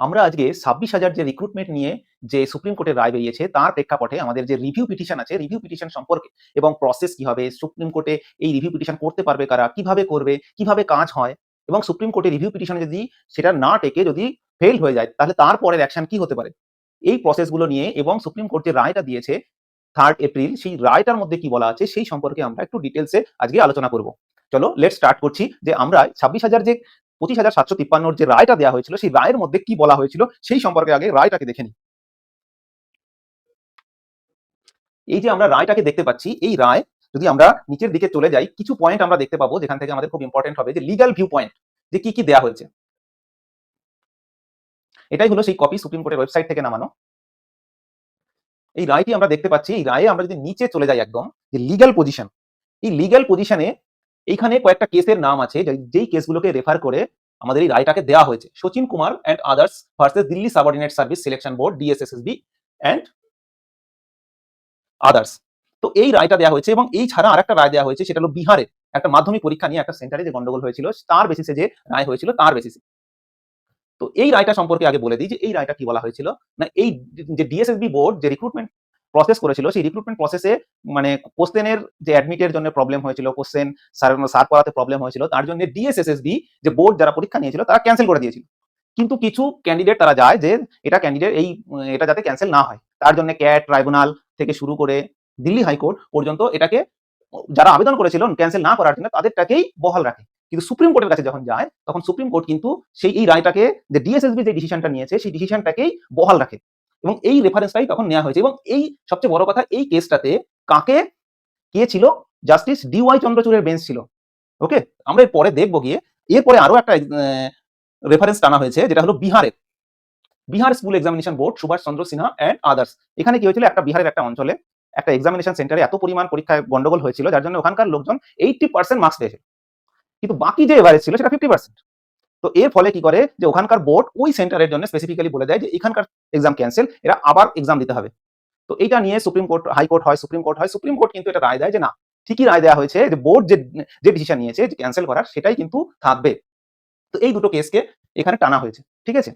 আমরা আজকে ছাব্বিশ হাজার যে রিক্রুটমেন্ট নিয়ে যে সুপ্রিম কোর্টের রায় বেরিয়েছে, তার প্রেক্ষাপটে আমাদের যে রিভিউ পিটিশন আছে রিভিউ পিটিশন সম্পর্কে এবং প্রসেস কি হবে সুপ্রিম কোর্টে এই রিভিউ পিটিশন করতে পারবে কারা, কীভাবে করবে, কীভাবে কাজ হয় এবং সুপ্রিম কোর্টে রিভিউ পিটিশন যদি সেটা না টেকে, যদি ফেল হয়ে যায়, তাহলে তারপরের অ্যাকশন কি হতে পারে? এই প্রসেসগুলো নিয়ে এবং সুপ্রিম কোর্ট যে রায়টা দিয়েছে থার্ড এপ্রিল সেই রায়টার মধ্যে কি বলা আছে, সেই সম্পর্কে আমরা একটু ডিটেলসে আজকে আলোচনা করব। চলো লেট স্টার্ট করছি যে আমরা ছাব্বিশ হাজার যে পঁচিশ হাজার সাতশো তিপ্পান্নর যে রায়টা দেওয়া হয়েছিল, সেই রায়ের মধ্যে কি বলা হয়েছিল, সেই সম্পর্কে আগে রায়টাকে দেখে নিই। এই যে আমরা রায়টাকে দেখতে পাচ্ছি, এই রায় যদি আমরা নিচের দিকে চলে যাই, কিছু পয়েন্ট আমরা দেখতে পাবো, যেখান থেকে আমাদের খুব ইম্পর্টেন্ট হবে যে লিগাল ভিউ পয়েন্ট যে কি কি দেওয়া হয়েছে। এটাই হলো সেই কপি সুপ্রিম কোর্টের ওয়েবসাইট থেকে নামানো। এই রায়টি আমরা দেখতে পাচ্ছি, এই রায়ে আমরা যদি নিচে চলে যাই একদম, যে লিগ্যাল পজিশন এই লিগ্যাল পজিশনে এইখানে কয়েকটা কেসের নাম আছে যেই কেসগুলোকে রেফার করে আমাদের এই রায়টাকে দেওয়া হয়েছে। Sachin Kumar and others versus Delhi subordinate service selection board DSSSB and others তো এই রায়টা দেওয়া হয়েছে এবং এই ছাড়া আরেকটা রায় দেওয়া হয়েছে, সেটা হলো বিহারের একটা মাধ্যমিক পরীক্ষা নিয়ে একটা সেন্টারে যে গন্ডগোল হয়েছিল, তার বেসিসে যে রায় হয়েছিল, তার বেসিসে তো এই রায়টা সম্পর্কে আগে বলে দিই যে, এই রায়টা কি বলা হয়েছিল? না, এই যে ডিএসএসবি বোর্ড যে রিক্রুটমেন্ট প্রসেস করেছিল, সেই রিক্রুটমেন্ট প্রসেসে মানে কোশ্চেনের যে অ্যাডমিটের জন্য প্রবলেম হয়েছিল কোশ্চেন স্যার স্যার করাতে প্রবলেম হয়েছিল, তার জন্য ডিএসএসএসবি যে বোর্ড যারা পরীক্ষা নিয়েছিল, তারা ক্যান্সেল করে দিয়েছিল। কিন্তু কিছু ক্যান্ডিডেট তারা যায় যে এটা ক্যান্ডিডেট এই, এটা যাতে ক্যান্সেল না হয়। তার জন্য ক্যাট ট্রাইব্যুনাল থেকে শুরু করে দিল্লি হাইকোর্ট পর্যন্ত এটাকে যারা আবেদন করেছিল ক্যান্সেল না করার জন্য তাদেরটাকেই বহাল রাখে। কিন্তু সুপ্রিম কোর্টের কাছে যখন যায়, তখন সুপ্রিম কোর্ট কিন্তু সেই, এই রায়টাকে, যে ডিএসএসবি যে ডিসিশনটা নিয়েছে, সেই ডিসিশনটাকেই বহাল রাখে। এবং এই রেফারেন্সটাই তখন নেওয়া হয়েছে এবং এই সবচেয়ে বড় কথা, এই কেসটাতে কাকে? কে ছিল? জাস্টিস ডি ডিওয়াই চন্দ্রচূড়ের বেঞ্চ ছিল। ওকে আমরা পরে দেখব গিয়ে এরপরে আরও একটা রেফারেন্স টানা হয়েছে, যেটা হলো বিহারের। Bihar school examination board Subhash Chandra Sinha and others এখানে কি হয়েছিল? একটা বিহারের একটা অঞ্চলে একটা এক্সামিনেশন সেন্টারে এত পরিমাণ পরীক্ষায় গন্ডগোল হয়েছিল, যার জন্য ওখানকার লোকজন এইটটি পার্সেন্ট মার্কস পেয়েছে। কিন্তু বাকি যে এভারেজ ছিল, সেটা ফিফটি পার্সেন্ট তো এর ফলে কি করে? যে ওখানকার বোর্ড ওই সেন্টারের জন্য স্পেসিফিক্যালি বলে দেয় যে এখানকার এক্সাম ক্যান্সেল এরা আবার এক্সাম দিতে হবে। তো এটা নিয়ে সুপ্রিম কোর্ট হাইকোর্ট হয়, সুপ্রিম কোর্ট হয়, সুপ্রিম কোর্ট কিন্তু এটা রায় দেয় যে না, ঠিকই রায় দেওয়া হয়েছে যে বোর্ড যে যে ডিসিশন নিয়েছে যে ক্যান্সেল করার, সেটাই কিন্তু থাকবে। তো এই দুটো কেসকে এখানে টানা হয়েছে, ঠিক আছে?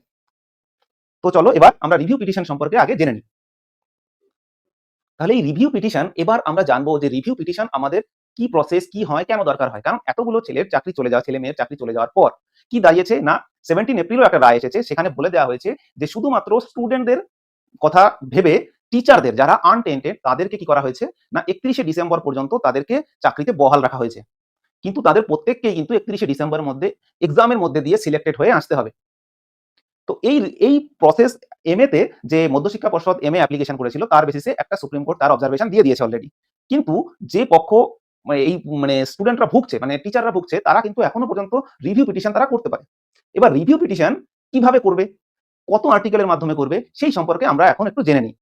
তো চলো এবার আমরা রিভিউ পিটিশন সম্পর্কে আগে জেনে নিই। তাহলে এই রিভিউ পিটিশন এবার আমরা জানব যে রিভিউ পিটিশন আমাদের কি প্রসেস কি হয়, কেন দরকার হয়? কারণ এতগুলো ছেলের চাকরি চলে যাওয়া ছেলে মেয়ের চাকরি চলে যাওয়ার পর কি দাঁড়িয়েছে? না সেভেন্টিন এপ্রিলও একটা রায় এসেছে, সেখানে বলে দেওয়া হয়েছে যে শুধুমাত্র স্টুডেন্টদের কথা ভেবে টিচারদের যারা আনটেন্টেড তাদেরকে কি করা হয়েছে? না, একত্রিশে ডিসেম্বর পর্যন্ত তাদেরকে চাকরিতে বহাল রাখা হয়েছে। কিন্তু তাদের প্রত্যেককেই কিন্তু একত্রিশে ডিসেম্বরের মধ্যে এক্সামের মধ্যে দিয়ে সিলেক্টেড হয়ে আসতে হবে। তো এই এই প্রসেস এম তে যে মধ্যশিক্ষা পর্ষদ এম এ অ্যাপ্লিকেশন করেছিল, তার বেসিসে একটা সুপ্রিম কোর্ট তার অবজারভেশন দিয়ে দিয়েছে অলরেডি কিন্তু যে পক্ষ এই মানে স্টুডেন্টরা ভুগছে মানে টিচাররা ভুগছে, তারা কিন্তু এখনও পর্যন্ত রিভিউ পিটিশন তারা করতে পারে। এবার রিভিউ পিটিশন কীভাবে করবে? কত আর্টিকেলের মাধ্যমে করবে? সেই সম্পর্কে আমরা এখন একটু জেনে নিই।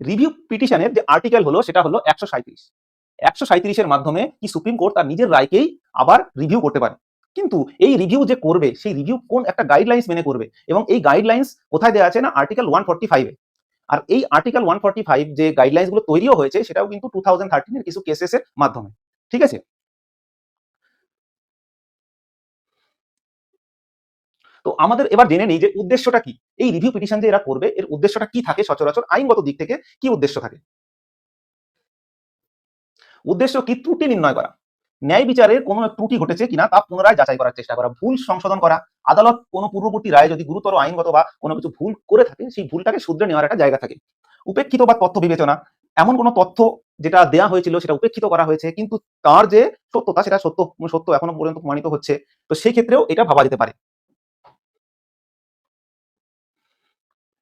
রিভিউ পিটিশনের যে আর্টিকেল হলো, সেটা হলো একশো সাঁত্রিশ একশো সাঁত্রিশের মাধ্যমে কি সুপ্রিম কোর্ট তার নিজের রায়কেই আবার রিভিউ করতে পারে? কিন্তু এই রিভিউ যে করবে, সেই রিভিউ কোন একটা গাইডলাইন্স মেনে করবে? এবং এই গাইডলাইন্স কোথায় দেওয়া আছে না? আর্টিকেল ওয়ান ফর্টি ফাইভে আর এই আর্টিকেল ওয়ান ফর্টি ফাইভ যে গাইডলাইন্সগুলো তৈরিও হয়েছে, সেটাও কিন্তু টু থাউজেন্ড থার্টিনের কিছু কেসেস এর মাধ্যমে। ঠিক আছে? তো আমাদের এবার জেনে নিই যে উদ্দেশ্যটা কি। এই রিভিউ পিটিশন যে এরা করবে, এর উদ্দেশ্যটা কি থাকে সচরাচর? আইনগত দিক থেকে কি উদ্দেশ্য থাকে? উদ্দেশ্য কি ত্রুটি নির্ণয় করা? ন্যায় বিচারের কোনো ত্রুটি ঘটেছে কিনা তা পুনরায় যাচাই করার চেষ্টা করা, ভুল সংশোধন করা, আদালত কোনো পূর্ববর্তী রায় যদি গুরুতর আইনগত বা কোনো কিছু ভুল করে থাকে, সেই ভুলটাকে শুধরে নেওয়ার একটা জায়গা থাকে। উপেক্ষিত বা তথ্য বিবেচনা, এমন কোনো তথ্য যেটা দেয়া হয়েছিল সেটা উপেক্ষিত করা হয়েছে, কিন্তু তার যে সত্যতা সেটা সত্য সত্য এখনও পর্যন্ত প্রমাণিত হচ্ছে, তো সেই ক্ষেত্রেও এটা ভাবা যেতে পারে।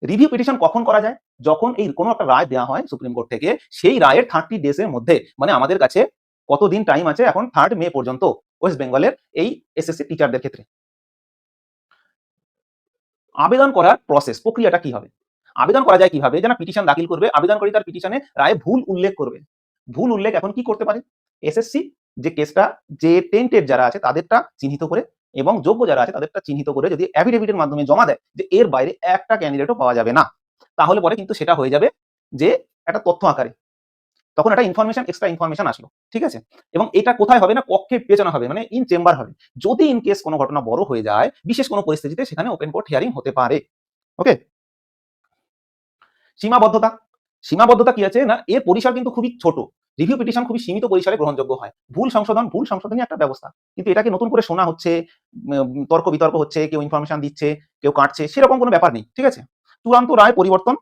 রিভিউ পিটিশন কখন করা যায়? যখন এই কোনো একটা রায় দেওয়া হয় সুপ্রিম কোর্ট থেকে, সেই রায়ের থার্টি ডেজ এর মধ্যে মানে আমাদের কাছে কতদিন টাইম আছে এখন থার্ড মে পর্যন্ত ওয়েস্ট বেঙ্গলের এই এসএসসি টিচারদের ক্ষেত্রে? আবেদন করার প্রসেস প্রক্রিয়াটা কি হবে? আবেদন করা যায় কীভাবে? যেন পিটিশন দাখিল করবে আবেদনকারী তার পিটিশনে রায়ে ভুল উল্লেখ করবে। ভুল উল্লেখ এখন কি করতে পারে? এসএসসি যে কেসটা যে টেন্টেড যারা আছে তাদেরটা চিহ্নিত করে এবং যোগ্য যারা আছে তাদেরটা চিহ্নিত করে যদি অ্যাফিডেভিটের মাধ্যমে জমা দেয় যে এর বাইরে একটা ক্যান্ডিডেটও পাওয়া যাবে না। তাহলে পরে কিন্তু সেটা হয়ে যাবে যে একটা তথ্য আকারে। তখন একটা ইনফরমেশন এক্সট্রা ইনফরমেশন আসলো, ঠিক আছে? এবং এটা কোথায় হবে না কক্ষে বিবেচনা হবে মানে ইন চেম্বার হবে। যদি ইন কেস কোনো ঘটনা বড় হয়ে যায়, বিশেষ কোনো পরিস্থিতিতে সেখানে ওপেন কোর্ট হিয়ারিং হতে পারে। ওকে সীমাবদ্ধতা। সীমাবদ্ধতা কি আছে না, এর পরিসর কিন্তু খুবই ছোট। রিভিউ পিটিশন খুবই সীমিত পরিসরে গ্রহণযোগ্য হয়। ভুল সংশোধন, ভুল সংশোধনই একটা ব্যবস্থা। কিন্তু এটাকে নতুন করে শোনা হচ্ছে তর্ক বিতর্ক হচ্ছে, কেউ ইনফরমেশন দিচ্ছে, কেউ কাটছে, সেরকম কোনো ব্যাপার নেই, ঠিক আছে? চূড়ান্ত রায় পরিবর্তন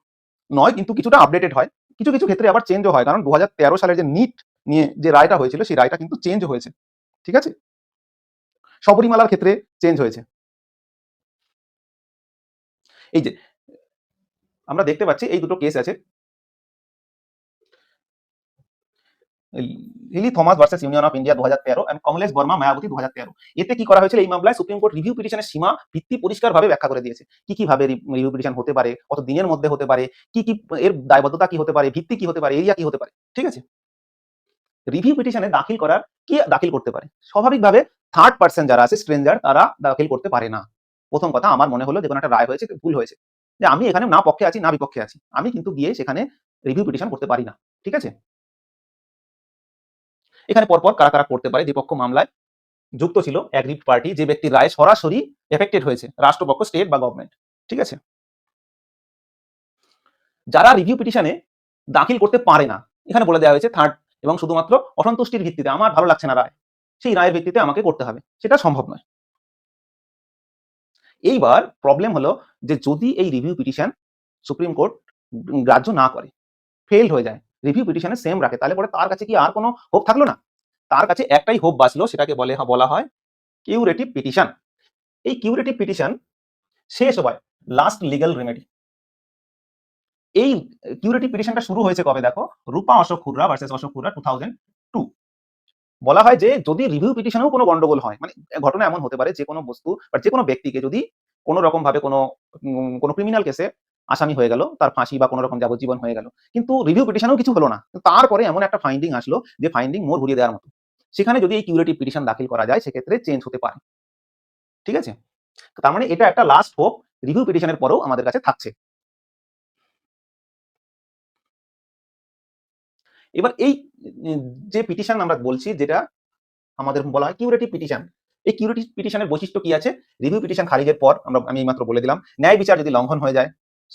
নয়, কিন্তু কিছুটা আপডেটেড হয়। কিছু কিছু ক্ষেত্রে আবার চেঞ্জও হয়। কারণ দু সালের যে নিট নিয়ে যে রায়টা হয়েছিল, সেই রায়টা কিন্তু চেঞ্জ হয়েছে। ঠিক আছে? শবরীমালার ক্ষেত্রে চেঞ্জ হয়েছে। এই যে, আমরা দেখতে পাচ্ছি এই দুটো কেস আছে। Lily Thomas versus union of India দু হাজার তেরো এবং কমলেশ বর্মা মায়াবতী দু হাজার তেরো। এতে কি করা হয়েছিল? এই মামলায় সুপ্রিম কোর্ট রিভিউ পিটিশনের সীমা ভিত্তি পরিষ্কারভাবে ব্যাখ্যা করে দিয়েছে। কি কি ভাবে রিভিউ পিটিশন হতে পারে? কত দিনের মধ্যে হতে পারে? কি কি এর দায়বদ্ধতা কি হতে পারে? ভিত্তি কি হতে পারে? এরিয়া কি হতে পারে? ঠিক আছে? রিভিউ পিটিশনে দাখিল করার কি দাখিল করতে পারে? স্বাভাবিকভাবে থার্ড পার্সন যারা আছে স্ট্রেঞ্জার তারা দাখিল করতে পারে না। প্রথম কথা আমার মনে হলো যে কোনো একটা রায় হয়েছে, ভুল হয়েছে। যে আমি এখানে না পক্ষে আছি, না বিপক্ষে আছি। আমি কিন্তু গিয়ে সেখানে রিভিউ পিটিশন করতে পারি না। ঠিক আছে? এখানে পরপর কারা কারা করতে পারে দ্বিপক্ষ মামলায় যুক্ত ছিল অ্যাগ্রিড পার্টি, যে ব্যক্তির রায় সরাসরি এফেক্টেড হয়েছে, রাষ্ট্রপক্ষ স্টেট বা গভর্নমেন্ট ঠিক আছে? যারা রিভিউ পিটিশনে দাখিল করতে পারে না, এখানে বলে দেওয়া হয়েছে থার্ড এবং শুধুমাত্র অসন্তুষ্টির ভিত্তিতে আমার ভালো লাগছে না রায়, সেই রায়ের ভিত্তিতে আমাকে করতে হবে, সেটা সম্ভব নয়। এইবার প্রবলেম হলো যে যদি এই রিভিউ পিটিশন সুপ্রিম কোর্ট গ্রাহ্য না করে ফেল হয়ে যায় রিভিউ পিটিশনে সেম রাখে। তাহলে পরে তার কাছে কি আর কোনো হোপ থাকল না? তার কাছে একটাই হোপ বাঁচলো, সেটাকে বলে বলা হয় কিউরেটিভ পিটিশন এই কিউরেটিভ পিটিশন শেষ হয় লাস্ট লিগ্যাল রেমেডি এই কিউরেটিভ পিটিশনটা শুরু হয়েছে কবে দেখো? Rupa Ashok Hurra versus Ashok Hurra two thousand two বলা হয় যে, যদি রিভিউ পিটিশনেও কোনো গন্ডগোল হয় মানে ঘটনা এমন হতে পারে যে কোনো বস্তু বা যে কোনো ব্যক্তিকে যদি কোনো রকম ভাবে কোনো কোনো ক্রিমিনাল কেসে আসামি হয়ে গেল, তার ফাঁসি বা কোনো রকম যাবজ্জীবন হয়ে গেল। কিন্তু রিভিউ পিটিশনেও কিছু হলো না। তারপরে এমন একটা ফাইন্ডিং আসলো যে ফাইন্ডিং মোর ঘুরিয়ে দেওয়ার মতো। সেখানে যদি এই কিউরেটিভ পিটিশন দাখিল করা যায়, সেক্ষেত্রে চেঞ্জ হতে পারে। ঠিক আছে? তার মানে এটা একটা লাস্ট হোপ রিভিউ পিটিশনের পরেও আমাদের কাছে থাকছে। এবার এই যে পিটিশন আমরা বলছি, যেটা আমাদের বলা হয় কিউরেটিভ পিটিশন এই কিউরেটিভ পিটিশনের বৈশিষ্ট্য কি আছে? রিভিউ পিটিশন খারিজের পর, আমরা, আমি মাত্র বলে দিলাম, ন্যায় বিচার যদি লঙ্ঘন হয়ে যায়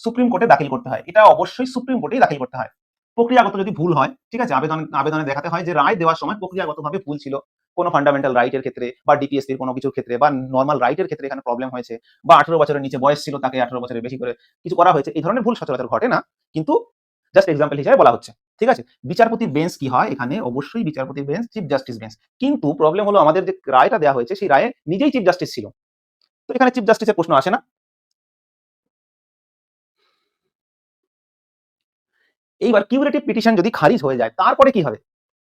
সুপ্রিম কোর্টে দাখিল করতে হয়। এটা অবশ্যই সুপ্রিম কোর্টেই দাখিল করতে হয়। প্রক্রিয়াগত যদি ভুল হয়, ঠিক আছে, আবেদন, আবেদনে দেখাতে হয় যে রায় দেওয়ার সময় প্রক্রিয়াগতভাবে ভুল ছিল। কোনো ফান্ডামেন্টাল রাইটের ক্ষেত্রে বা ডিপিএসসির কোনো কিছুর ক্ষেত্রে বা নর্মাল রাইটের ক্ষেত্রে এখানে প্রবলেম হয়েছে বা আঠারো বছরের নিচে বয়স ছিল তাকে আঠারো বছরের বেশি করে কিছু করা হয়েছে, এই ধরনের ভুল সচরাচর ঘটে না। কিন্তু জাস্ট এক্সাম্পল হিসেবে বলা হচ্ছে, ঠিক আছে? বিচারপতির বেঞ্চ কি হয় এখানে? অবশ্যই বিচারপতির বেঞ্চ চিফ জাস্টিস বেঞ্চ কিন্তু প্রবলেম হলো আমাদের যে রায়টা দেওয়া হয়েছে, সেই রায়ে নিজেই চিফ জাস্টিস ছিল। তো এখানে চিফ জাস্টিসের প্রশ্ন আসে না। এইবার কিউরেটিভ পিটিশন যদি খারিজ হয়ে যায়, তারপরে কি হবে?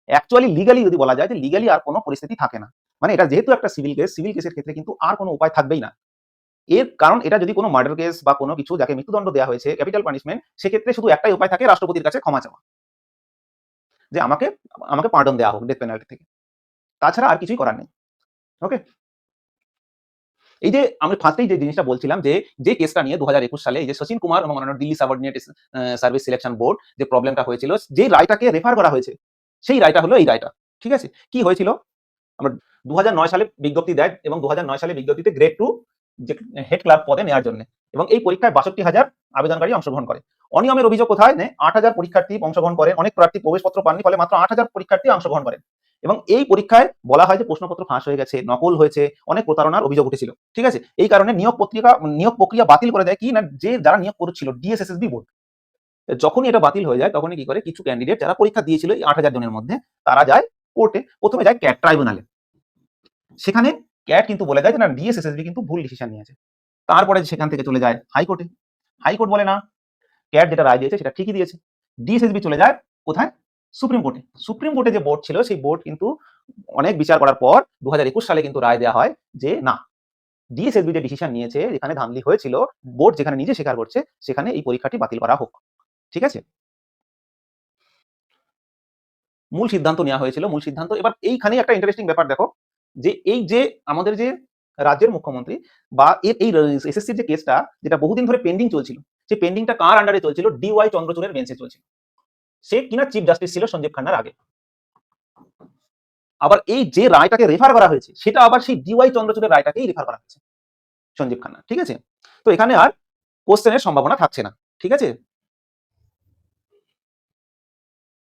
অ্যাকচুয়ালি লিগালি যদি বলা যায় যে লিগালি আর কোনো পরিস্থিতি থাকে না। মানে এটা যেহেতু একটা সিভিল কেস সিভিল কেসের ক্ষেত্রে কিন্তু আর কোনো উপায় থাকবেই না। এর কারণ এটা যদি কোনো মার্ডার কেস বা কোনো কিছু যাকে মৃত্যুদণ্ড দেওয়া হয়েছে ক্যাপিটাল পানিশমেন্ট সেক্ষেত্রে শুধু একটাই উপায় থাকে রাষ্ট্রপতির কাছে ক্ষমা চাওয়া। যে আমাকে আমাকে পার্ডন দেওয়া হোক ডেথ পেনাল্টি থেকে। তাছাড়া আর কিছুই করার নেই। ওকে এই যে আমি ফার্স্টেই যে জিনিসটা বলছিলাম যে যে কেসটা নিয়ে দু হাজার একুশ সালে এই যে শচীন কুমার এবং অন্যান্য Delhi subordinate service selection board যে প্রবলেমটা হয়েছিল, যে রায়টাকে রেফার করা হয়েছে, সেই রায়টা হলো এই রায়টা, ঠিক আছে? কি হয়েছিল? আমরা দু হাজার নয় সালে বিজ্ঞপ্তি দেয় এবং দু হাজার নয় সালে বিজ্ঞপ্তিতে গ্রেড টু যে হেড ক্লার্ক পদে নেওয়ার জন্য এবং এই পরীক্ষায় বাষট্টি হাজার আবেদনকারী অংশগ্রহণ করে। অনিয়মের অভিযোগ কোথায়? আট হাজার পরীক্ষার্থী অংশগ্রহণ করে, অনেক প্রার্থী প্রবেশপত্র পাননি, ফলে মাত্র আট হাজার পরীক্ষার্থী অংশগ্রহণ করেন এবং এই পরীক্ষায় বলা হয় যে প্রশ্নপত্র ফাঁস হয়ে গেছে, নকল হয়েছে, অনেক প্রতারণার অভিযোগ উঠেছিল, ঠিক আছে? এই কারণে নিয়োগ পত্রিকা, নিয়োগ প্রক্রিয়া বাতিল করে দেয় কি না, যে যারা নিয়োগ করেছিল ডিএসএসএসবি বোর্ড। যখনই এটা বাতিল হয়ে যায়, তখনই কি করে, কিছু ক্যান্ডিডেট যারা পরীক্ষা দিয়েছিল এই আট হাজার জনের মধ্যে, তারা যায় কোর্টে প্রথমে যায় ক্যাট ট্রাইব্যুনালে সেখানে ক্যাট কিন্তু বলে দেয় যে না ডিএসএসএসবি কিন্তু ভুল ডিসিশন নিয়েছে। তারপরে সেখান থেকে চলে যায় হাইকোর্টে হাইকোর্ট বলে না ক্যাট যেটা রায় দিয়েছে, সেটা ঠিকই দিয়েছে। ডিএসএসবি চলে যায়, কোথায়? সুপ্রিম কোর্টে সুপ্রিম কোর্টে যে বোর্ড ছিল, সেই বোর্ড কিন্তু অনেক বিচার করার পর দু সালে কিন্তু রায় দেওয়া হয় যে, না ডিএসএসবি যে ডিসিশন নিয়েছে, যেখানে ধামলি হয়েছিল বোর্ড যেখানে নিজে স্বীকার করছে, সেখানে এই পরীক্ষাটি বাতিল করা হোক। ঠিক আছে? মূল সিদ্ধান্ত নেওয়া হয়েছিল, মূল সিদ্ধান্ত। এবার এইখানে একটা ইন্টারেস্টিং ব্যাপার দেখো, যে এই যে আমাদের যে রাজ্যের মুখ্যমন্ত্রী বা এর এই এসএসসির যে কেসটা যেটা বহুদিন ধরে পেন্ডিং চলছিল, সেই পেন্ডিংটা কার আন্ডারে চলছিল? ডিওয়াই চন্দ্রচূড়ের বেঞ্চে চলছিল। সে কিনা চিফ জাস্টিস ছিল সঞ্জীব খান্নার আগে। আবার এই যে রায়টাকে রেফার করা হয়েছে, সেটা আবার সেই ডিওয়াই চন্দ্রচূড়ের রায়টাকেই রেফার করা হয়েছে সঞ্জীব খান্না ঠিক আছে? তো এখানে আর কোশ্চেনের সম্ভাবনা থাকছে না, ঠিক আছে?